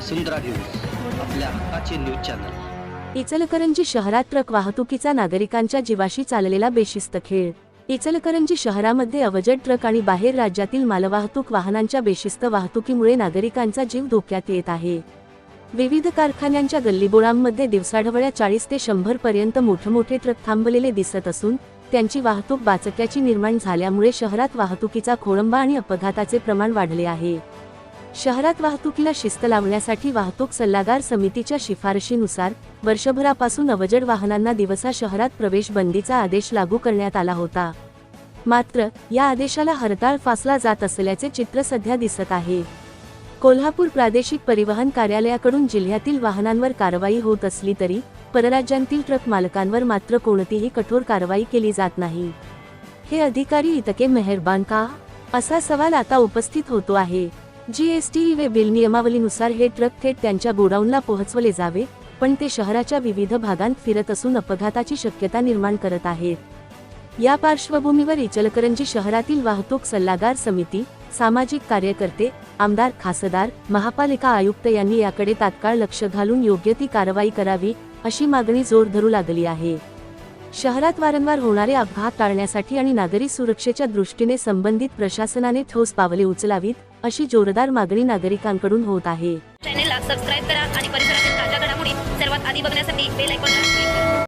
वसुंधरा news आपल्या हक्काचे news channel. Ichalkaranji शहरात ट्रक वाहतुकीचा नागरिकांच्या जीवाशी चाललेला बेशिस्त खेळ. इचलकरंजी शहरामध्ये अवजड ट्रक आणि बाहेर राज्यातील मालवाहतूक वाहनांच्या बेशिस्त वाहतुकीमुळे नागरिकांचा जीव धोक्यात येत आहे. विविध कारखान्यांच्या गल्लीबोळांमध्ये दिवसाढवळ्या चाळीस ते शंभर पर्यंत मोठमोठे ट्रक थांबलेले दिसत असून त्यांची वाहतूक बाचक्याची निर्माण झाल्यामुळे शहरात वाहतुकीचा खोळंबा आणि अपघाताचे प्रमाण वाढले आहे. शहरात वाहतुकीला शिस्त लावण्यासाठी वाहतूक सल्लागार समितीच्या शिफारशीनुसार वर्षभरापासून अवजड वाहनांना दिवसा शहरात प्रवेश बंदीचा आदेश लागू करण्यात आला होता. मात्र या आदेशाला हरताळ फासला जात असल्याचे चित्र सध्या दिसत आहे. कोल्हापूर प्रादेशिक परिवहन कार्यालयाकडून जिल्ह्यातील वाहनांवर कारवाई होत असली तरी परराज्यांतील ट्रक मालकांवर मात्र कोणतीही कठोर कारवाई केली जात नाही. हे अधिकारी इतके मेहरबान का? असा सवाल आता उपस्थित होतो आहे. जीएसटी वे बिल नियमावलीनुसार हे ट्रक थेट त्यांच्या गोडाऊनला पोहोचवले जावे पण ते शहराच्या विविध भागांत फिरत असून अपघाताची शक्यता निर्माण करत आहेत. या पार्श्वभूमीवर इचलकरंजी शहरातील वाहतूक सल्लागार समिती सामाजिक कार्यकर्ते आमदार खासदार महापालिका आयुक्त यांनी याकडे तात्काळ लक्ष घालून योग्य ती कारवाई करावी अशी मागणी जोर धरू लागली आहे. शहरात वारंवार होणारे अपघात टाळण्यासाठी आणि नागरी सुरक्षेच्या दृष्टीने संबंधित प्रशासनाने ठोस पावले उचलावीत अशी जोरदार मागणी नागरिकांकडून होत आहे. चॅनेलला सबस्क्राईब करा आणि परिसरातील ताज्या घडामोडी सर्वात आधी बघण्यासाठी बेल आयकॉनला